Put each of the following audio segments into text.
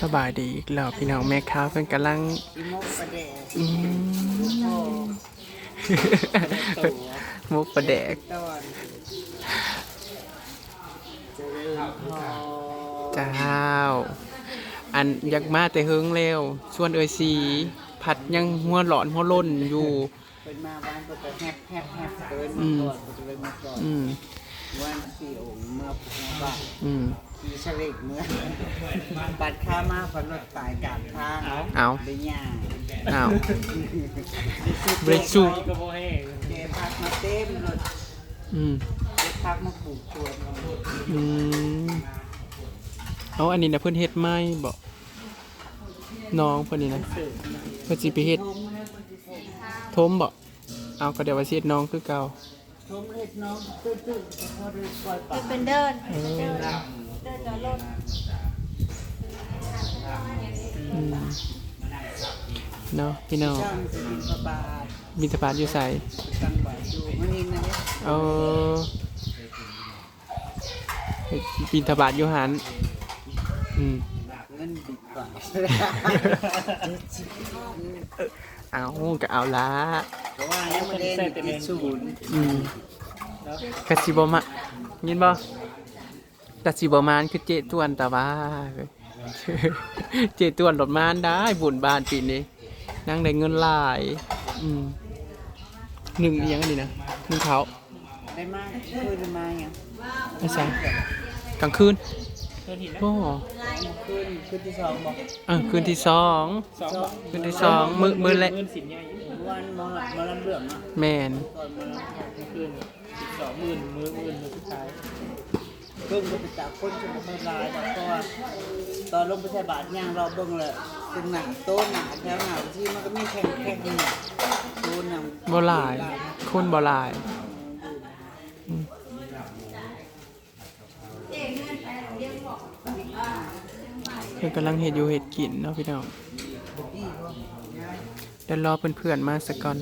สบายดีอีกแล้วพี่น้องแม่ค้าเพิ่นกำลังอีโมกประเดะอืมโอ้มุกประแดกเจ้า อันอยากมาแต่เฮิงเร็วส่วนเอยสีผัดยังหัวหลอนหัวล่นอยู่เป็นมาบ้านก็จะแฮบแฮบแฮบเกินอืมาก่อนก็จะเลยมาก่อนอืมวันสี่องค์เมื่อพุทธบ้าน อืมขี่เฉลกเมื่อบัดข้ามาฝันรถตายกลางทางเอาได้ย่างอ้าวบริสุทธิ์เจพักมาเต็มรถอืมเจพักมาปลูกชวนอืมเอาอันนี้นะเพิ่นเฮ็ดไหมบ่น้องเพิ่นนี่นะเพิ่นสิไปเฮ็ดทมบ่เอาก็เดี๋ยวว่าสิเฮ็ดน้องคือเก่าชมเล็ดน้องตื้นๆพอได้ปล่อยปากเป็นเดินเออ เดินเดินกับรถอืมเนาะพี่น้องช่างสิบินประบาทมีสะพานอยู่ใส่ตั้งบ่ายอยู่มันนี่นะเนี่ยเออปีนทบาทอยู่หันอืมเงินบิดกว่าเอาก็เอาละเพราะว่ายังไม่ได้ติดศูนย์อืมกะสิบ่มายินบ่ กะสิบ่มานคือเจตวนแต่ว่า เจตวนรถมานได้บุญบ้านปีนี้นั่งได้เงินหลายอืมหนึ่งอีหยังอันนี้นะหนึ่งเขาได้มากคืนมาอย่างไม่ใช่กลางคืนโอ้คืนคืนที่สองบอกเออคืนที่สองสองคืนที่สองมือมือแรกวันมามาลำเรื่องเนาะแมนก่อนมาลำเรื่องคืนสิบสองหมื่นมือหมื่นมือสุดท้าย เพิ่งก็ไปจับคนจะมาทำลายนะเพราะว่าตอนลงไปใส่บาทย่างเราเบิ่งเลยเป็นหนังโต๊ะหนาแถวหนาที่มันก็มีแข่งแข่งนี่โต๊ะหนังบ่หลายคนบ่หลายอืมเพิ่นกำลังเฮ็ดอยู่เฮ็ดกินเนาะพี่น้องเดี๋ยวรอเพื่อนๆมาสักก่อน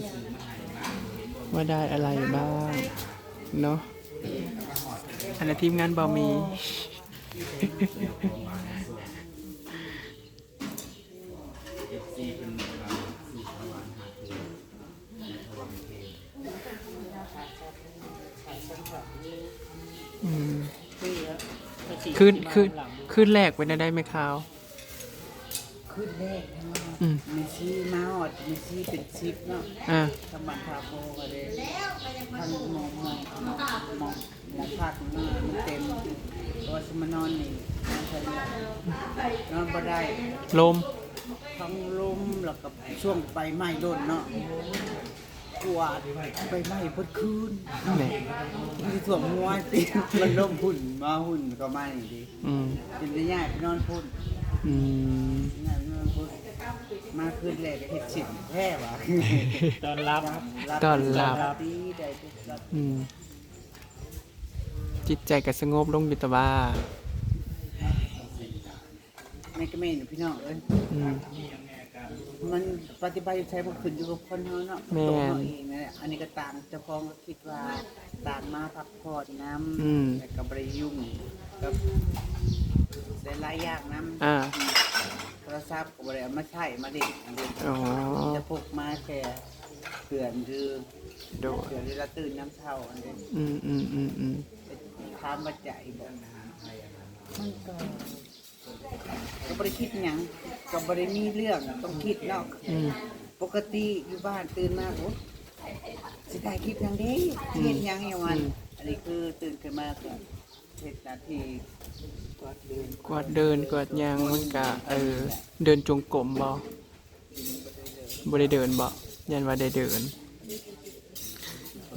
ว่าได้อะไรบ้าง เนาะ อันนั้นทีมงานบ่มีอืมคืนคืนคืนแรกเป็นได้ไหมคราวขึ้นเลขทั้งหมดอืมมีซี่มาอดมีซี่เป็นซิปเนาะอ่าธรรมทาโพก็เลยท่านมองมองมอง มองมองภาคหน้ามันเต็มตัวสมานอนนี่นอนใช่นอนบ่ได้ลมทั้งลมแล้วก็ช่วงใบไม้โดนเนาะกวาดใบไม้เพิ่นคืนแหน่ที่ถ่วงหัวติมันลมหุ่นมาหุ่นก็มานี่ดิอืมเป็นได้ยากไปนอนพุ่นอืมงานนอนพุ่นมาคืนแรกก็เฮ็ดสินแท้ว่ะตอนรับต้อนรับดีได้ทุกรับ อืม จิตใจก็สงบลงอยู่แต่ว่าแม่ก็แม่นพี่น้องเอ้ยอืม มันปฏิบัติอยู่ใช้บ่ขึ้นอยู่กับคนเฮาเนาะแม่น ตัวเฮาเองนั่นแหละอันนี้ก็ต่างเจ้าของก็คิดว่าต่างมาพักผ่อนน้ำอืมแต่ก็บ่ได้ยุ่งกับได้หลายอย่างน้ำ อ่า โทรศัพท์ก็บ่ได้เอามาใช้มาเล่นอันเดียวอ๋อ จะพกมาแค่เตือนคือโดดเตือนเวลาตื่นน้ำเช้าอันเดียวอืมอืมอืมอืม ถามว่าใจบอกมันก็ก็บ่ได้คิดหยังก็บ่ได้มีเรื่องต้องคิดเนาะอืมปกติอยู่บ้านตื่นมาโอ้สิถ่ายคลิปยังเด้เฮ็ดหยังอย่างวันอืมอันนี้คือตื่นขึ้นมาก็เฮ็ดหน้าที่กวาดเดินกวาดเดินกวาดยางมันก็เออ เดินจงกรมบ่บ่ได้เดินบ่ยันว่าได้เดิน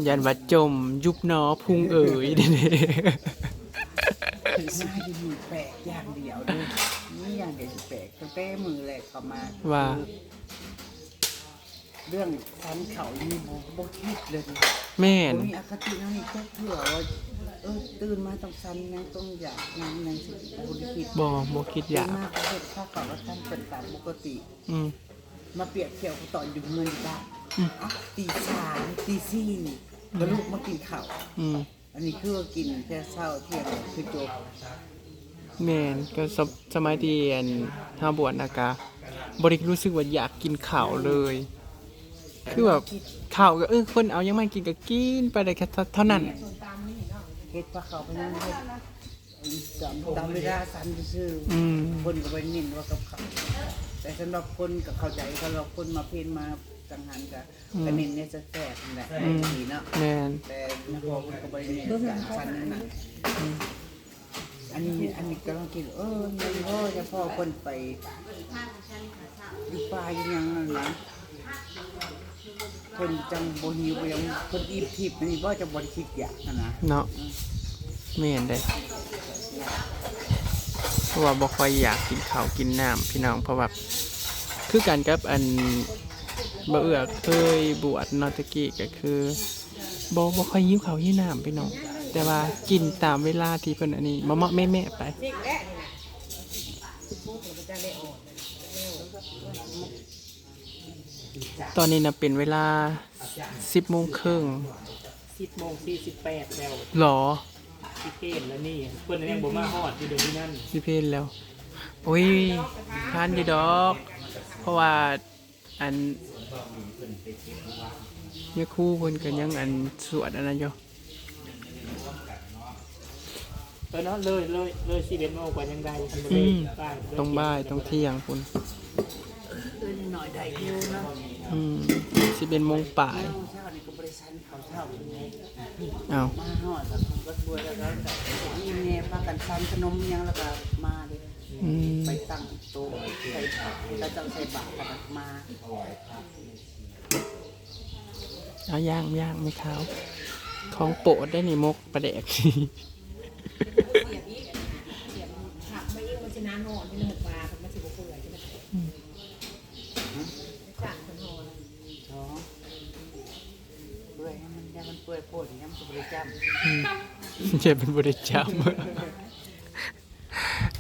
ยันว่าจมยุบหนอพุงเอ๋ยเด้มาอยู่นี่แปลกอย่างเดียวเด้อนี่อย่างเดียวที่แปลกตั้งแต่มือแรกเข้ามาว่าเรื่องสันเขานี่บ่บ่คิดเลยแม่นผมมีอคตินั่นนี่ก็เผื่อว่าเออตื่นมาต้องสันนะต้องอยากนั่งนั่งสิบ่ได้คิดบ่บ่คิดอยากตื่นมาก็เฮ็ดข้าวกับว่าท่านเป็นตามปกติ อืมมาเปรียบเทียบกับตอนอยู่เงินอยู่บ้าน อืม อะตีสามตีสี่ก็ลูกมากินข้าวอืมอันนี้คือว่ากินแค่เช้าเที่ยงคือจบแม่นก็สมสมัยที่อันเฮาบวชนะกะบ่ได้รู้สึกว่าอยากกินข้าวเลย คือแบบข้าวก็เออคนเอายังไม่กินก็กินไปได้แค่เท่านั้น เฮ็ดปลาเขาไปนั่งเฮ็ดจำตามเวลาสันซื่อๆ อืม คนก็ไปนินว่ากับเขาแต่สำหรับคนก็เข้าใจสำหรับคนมาเพลนมา จังหันกับกระนินเนี่ยจะแสบนั่นแหละดีเนาะแม่นแต่นักร้องมันก็ไปนินจากชั้นนั้นน่ะอันนี้อันนี้ก็ต้องคิดเออยังพ่อจะพ่อคนไปอยู่ป่าอยู่หยังนั่นนะคนจังโบหิวบ่ยังคนอีบทิพย์นี่ว่าจะบริคิดอยากนะนะเนาะแม่นได้เพราะว่าบ่ค่อยอยากกินข้าวกินน้ำพี่น้องเพราะว่าคือกันกับอัน บ่เอื้อเคยบวชเนอตะกี้ก็คือบ่บ่ค่อยหิวข้าวหิวน้ำพี่น้องแต่ว่ากินตามเวลาที่เพิ่นอันนี้มาๆแม่ๆไปตอนนี้นะเป็นเวลา10โมงครึ่งสิบโมงสี่สิบแปดแล้วหรอที่เกณฑ์แล้วนี่เพื่อนยังบ่มาฮอดอยู่เดี๋ยวนี้นั่นสิเพนแล้วโอ้ยทานอยู่ดอก เพราะว่าอัน เมื่อครู่คนกันยังอันสวดอันนั้นอยู่เออเนาะเลยเลยเลยสิบเอ็ดโมงกว่ายังได้ทันบ่อืได้มบ้านต้องบ่ายต้องเที่ยงคุณเออหน่อยได้อยู่เนาะอืมสิเป็นโมงป่ายเช้านี่ก็บริษัทเขาเช้าเป็นไงอ้าวมาหอดแล้วผมก็บวยแล้วก็มีแม่พากันซันขนมยังแล้วก็มาเลย อืมไปตั้งโต๊ะใส่แล้วจังใส่บาตรกันมาเอาย่างย่างไม่ขาวของโปรดได้นี่มกประเดก ผักไม่ยิ่งมันจะน้ำนอนที่มันหกปลาผมมันสิบเปื่อยใช่ไหมจัดคนนอนท้องเปื่อยให้มันแค่มันเปื่อยโพดอย่างนี้มันจะบริจาคเจ็บเป็นบริจาค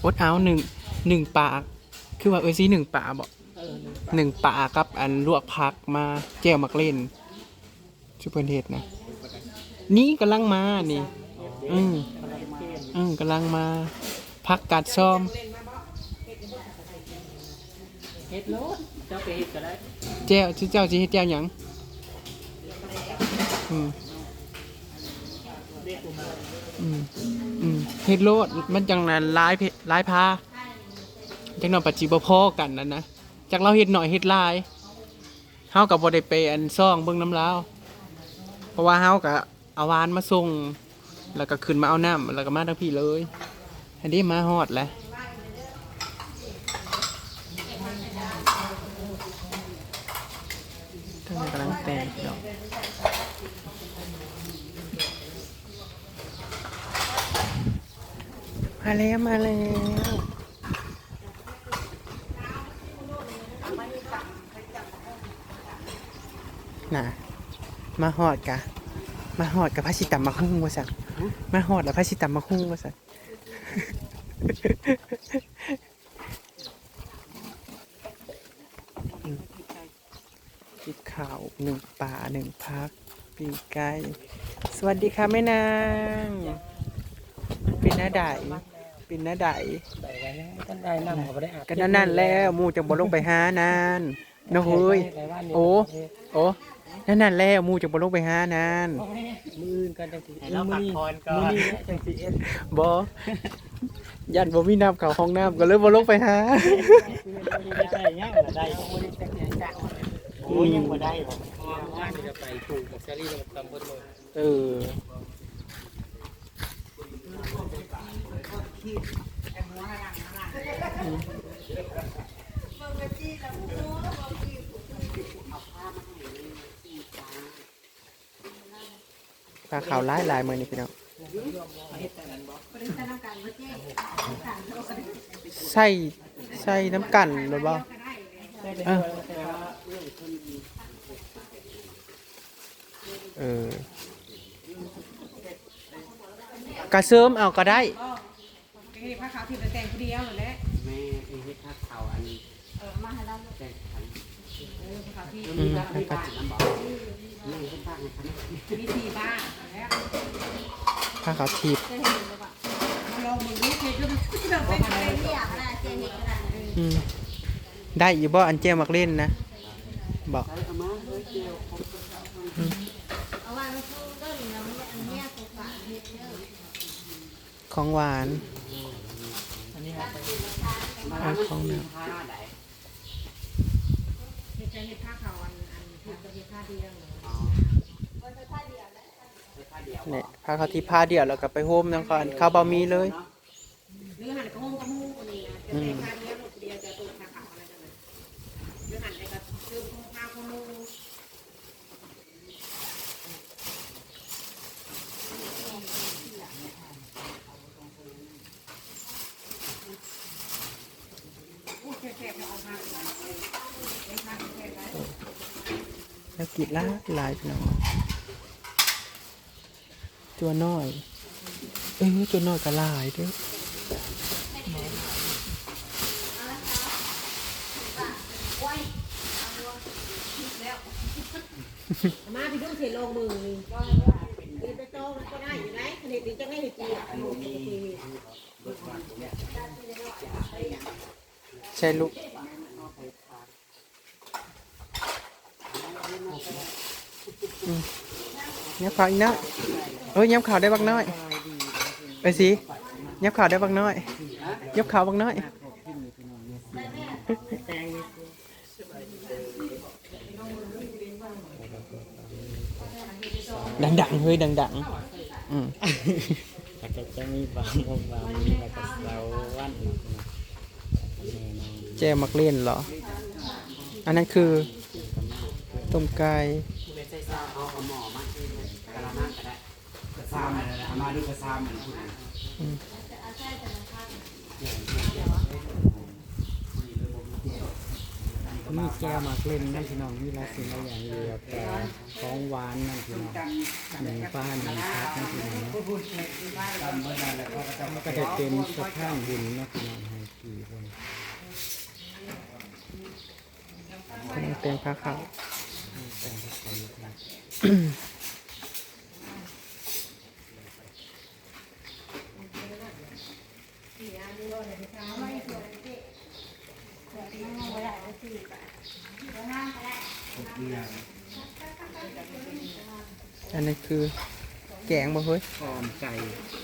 วดเอาหนึ่งหนึ่งปาก คือว่าเอ้ยซีหนึ่งปากบอกเออหนึ่งปากกับอันลวกผักมาแจ่วมักเล่นชุเปอร์เทศนะ นี่กำลังมานี่ อืมกำลังเกณฑ์อืมกำลังมาพักกัดซ้อมเฮ็ดโลดเจ้าไปเฮ็ดก็ได้แจ้วชื่อเจ้าสิเฮ็ดแจ้วหยังอืมเรียกกูมาอืมอืม เฮ็ดโลดมันจังนั้นหลายเพหลายพาจังนอนปัจจิบ่พอกันนั่นนะจักเราเฮ็ดหน่อยเฮ็ดลายเฮาก็บ่ได้ไปอันซ่องเบิ่งน้ำลาวเพราะว่าเฮาก็เอาวานมาส่งแล้วก็ขึ้นมาเอาน้ำแล้วก็มาทั้งพี่เลย อันนี้มาฮอดแล้วท่านกำลังแต่งดอก มาแล้วมาแล้วน่ะ มาหอดกะ มาหอดกับพระชิตำมาคุ้งว่าสักมาหอดแล้วพระชิตำมาคุ้งว่าสักกินข้าวหนึ่งป่าหนึ่งพักปีกไก่สวัสดีค่ะแม่นางเป็นหน้าได เป็นหน้าไดได้ไว้แล้วท่านได้นำก็บ่ได้อาบกันนั่นๆแล้วหมูจะบ่ลงไปหานานนะเฮ้ย โอ้ โอ้นั่นนั่นๆแล้วหมูจะบ่ลงไปหานานมืออื่นกันจังสิให้เราพักผ่อนก่อน มื้อนี้จังสิเอ็ดบยันบ่มีน้ำเข้าห้องน้ำก็เลยบ่ลงไปหาไม่ใช่ยังบ่ได้บ่ได้จักอย่างจักโอ้ยยังบ่ได้หรอกว่าจะไปถูกกับแซรี่กับตำบลเลยเออ ปลาขาวลายลายๆมือนี่พี่น้องใส่ใส่น้ำกันหรือเปล่าเออเออกระเสริมเอาก็ได้ เฮ้ยผ้าขาวที่แต่งคนเดียวนั่นแหละแม่เฮ็ดข้าวเขาอันนี้เออมาให้เราแต่คันเออผ้าขาวที่อืมมีแล้วบ้านก็น้ำบ่นี่เฮ็ดบ้านให้คันมีสี่บ้านแล้วผ้าขาวทีบ จะเห็นหรือเปล่ามาลองมึงดูเพจก็มันจะโอ้อืม ได้อยู่บ่อันเจียวมักเล่นนะ บอกเอามาเฮ้ยเจียวของเอาว่าเราซื้อต้นแล้วอันเนี้ยตัวฝาเฮ็ดเยอะของหวาน อันนี้ครับเอาของหนักผ้าไหนเฮ็ดจะเฮ็ดผ้าขาวอันอันที่จะเฮ็ดผ้าเดียวเนาะเนี่ยพาเขาที่พาเดียวแล้วก็ไปโฮมนังก่อนข้าวบะหมี่เลย หรือหันกระโฮมกระมูคนนี้นะได้ผ้าเดียวลูกเดียวจะตัวผ้าขาวอะไรจังเลยหรือหันไปกับซื้อผ้าขมู แล้วกินละหลายพี่น้องตัวน้อย เออตัวน้อยก็หลายเด้อมาพี่ต้องเสียลงมือนี่ดีไปโตมันก็ได้อยู่ไหนขนาดนี้จะไม่เห็นจีอะใช่ลูกอืม ยับข่าวอีกนะเอ้ยยับข่าวได้บักน้อยไปสิยับข่าวได้บักน้อยยับข่าวบักน้อยแตงดังเฮ้ยดังๆอืมแล้วก็จะมีบางบางมีแล้วก็เราวันแจมักเล่นเหรอ อันนั้นคือต้มไก่ เอาเอาหมอมากระมังก็ได้กระ ซามอะไรนะอามาดูกระซามเหมือนคุณมีแก้วมากเล่นนั่นพี่น้องมีหลาสิ่งหลายอย่างเดียวแต่ของหวานนั่นพี่น้องหนึ่งป้าหนึ่งพักนั่นพี่น้องเนาะมันก็จะเป็นสะพานบุญนาะพี่น้องให้กี่คนเต็มผ้าขาวแต่งไปกั อันนั้นคือแกงบ่เฮ้ยออมไก่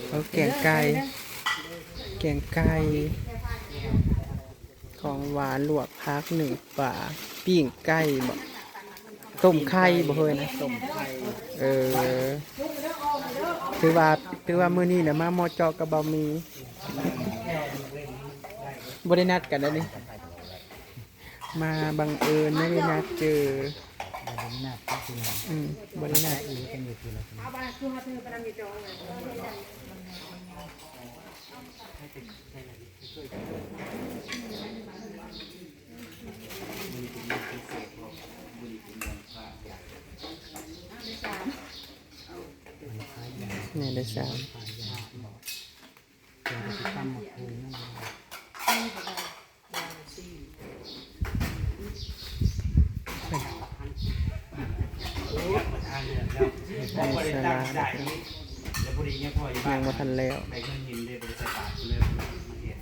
เอาแกงไก่ แกงไก่ ของหวานลวกพักหนึ่งป่าปิ้งไก่บ่ต้มไข่บ่เฮ้ยนะต้มไข่เออถือว่าถือว่ามื้อนี้น่ะมาหมอเจอกับบะหมี่ บ่ได้นัดกันนะนี่มาบังเอิญไม่ได้นัดเจอบริณาก็พี่น้องอืมบ่ได้นัดอีกกันอยู่ ทีละคนเอาไปคือเขาถือไปนำอยู่จองเลยนี่ได้สามเป็นกิจกรรมหมดเลยนั่นเองได้สลายังบ่ทันแล้วไปเครื่องหินเลยบริษัทบาทเลยมาเห็น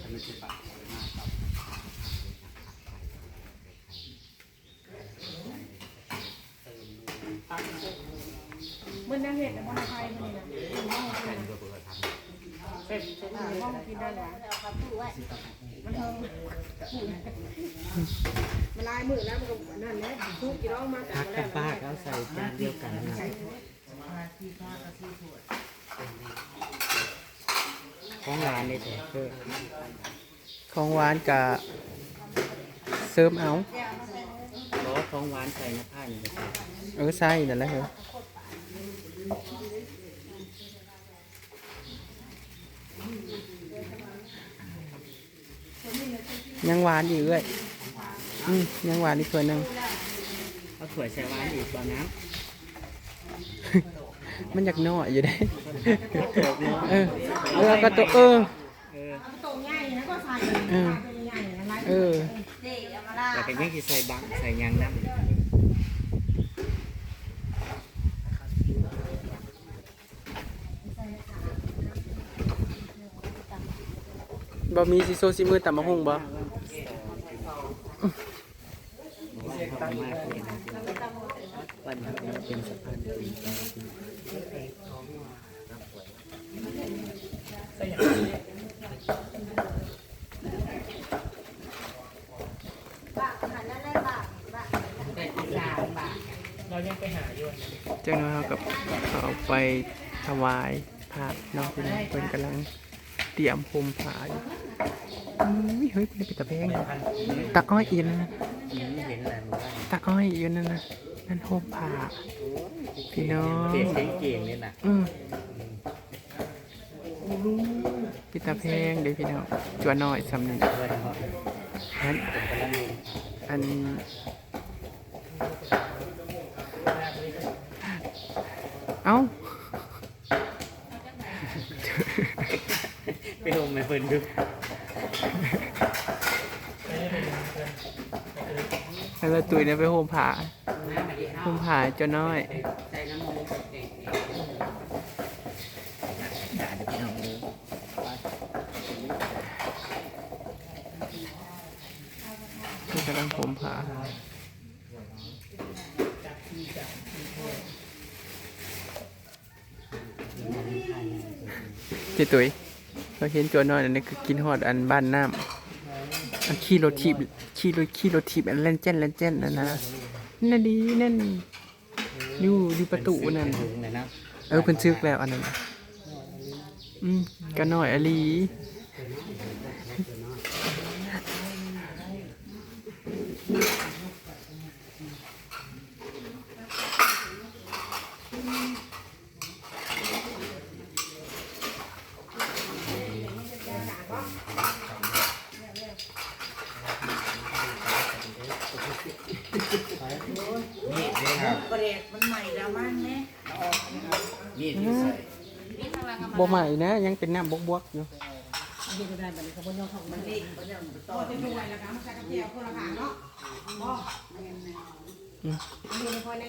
ทำเป็นสิบบาทมากครับมันน่าเห็นแต่ว่าไทยมันนะ มันองกินเป็นห้องกินได้แล้วมันเทิงมันลายมือแล้วมันก็นั่นแหละทุกกี่ร้องมาพักกับป้าก็เอาใส่จานเดียวกันนะของร้านนี่แต่ก็ของหวานกะเสริมเอาขอของหวานใส่น้ำผ้านี่ก็ใส่เออใช่นั่นแหละเหรอ ยังหวานอยู่เอ้ยอืมยังหวานอีกตัวหนึงเอาถ้วยใส่หวานอีกบ่น้มันอยากน้อยอยู่ได้ำเออเออก็ตัวเออเออตรงง่ายนะก็ใส่เออใหญ่นะลายเออแต่เป็นยังที่ใส่บังใส่ยางน้ำ บ่มีสิโซซิมือตำมะฮุ่งบ่วันเป็นสะพานบุญเรายังไปหาอยู่เจ้าน้อยเขากับเอาไปถวายพระน้องพี่น้องเพิ่นกำลังเตรียมโฮมผ้าอยู่ อุ้ยเฮ้ยเป็นปิดตะแพงอยู่ตะอ้อยอีกนั่นนะเห็นอะไรบ้างตะอ้อยอยู่นั่นนะนั่นโฮมผ้าพี่น้องเสียงเก่งเนี่ยนะอืมปิดตะแพงเดี๋ยวพี่น้องจัวน้อยสำนึกด้วยเพราะอันผมกำลังอันเอ้าไปโฮมไปเพิ่นดู แล้วตุยเนี่ยไปโฮมผาโฮมผาจัวน้อยที่กำลังผมผาเจตุย เราเห็นจัวน้อยอันนี้คือกินฮอดอันบ้านน้ำอันขี่รถทีบขี่รถขี่รถทีบอันเล่นเจนเล่นเจนนะนะนั่นดีนั่นอยู่อยู่ประตูนั่นถึงเลยนะเออเพิ่นซึกแล้วอันนั้นน่ะอืมก็น้อยอลี ครับกระเดกมันใหม่แล้วมันแน่นี่ที่ใส่บ่ใหม่นะ ยังเป็นน้ำบวกๆอยู่มันนี่มันเนี่ยมันต่อจะช่วยแล้วกันมันใส่กระเทียมคนละขางเนาะบ่อันนี้ไม่ค่อยแน่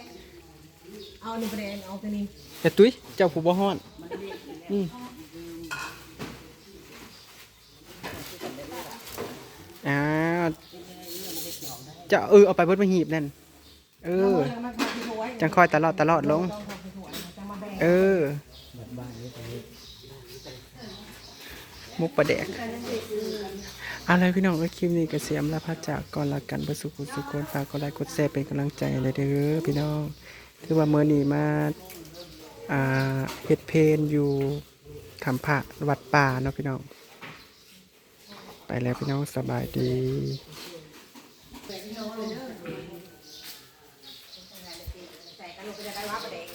เอาหนึ่งประเด็นเอาตัวนี้แต่ตุ้ยเจ้าผู้บ่ฮ้อนอืมอ้าวจะเออเอาไปเบิดมาหีบนั่น เออแล้วมันพาที่ถวยจังคอยตลอดตลอดลงต้องทำที่ถวยจะมาแบ่งเออมุกประแดกอะไรพี่น้องก็คลิปนี้ก็เสียมลาพัดจากก่อนละกันประสุขสุขคนฝากกดไลค์กดแชร์เป็นกำลังใจเลยเด้อพี่น้องถือว่าเมื่อนี้มาอ่าเฮ็ดเพลนอยู่ทำพระวัดป่าเนาะพี่น้อง ไปแล้วพี่น้องสบายดี ใส่กัน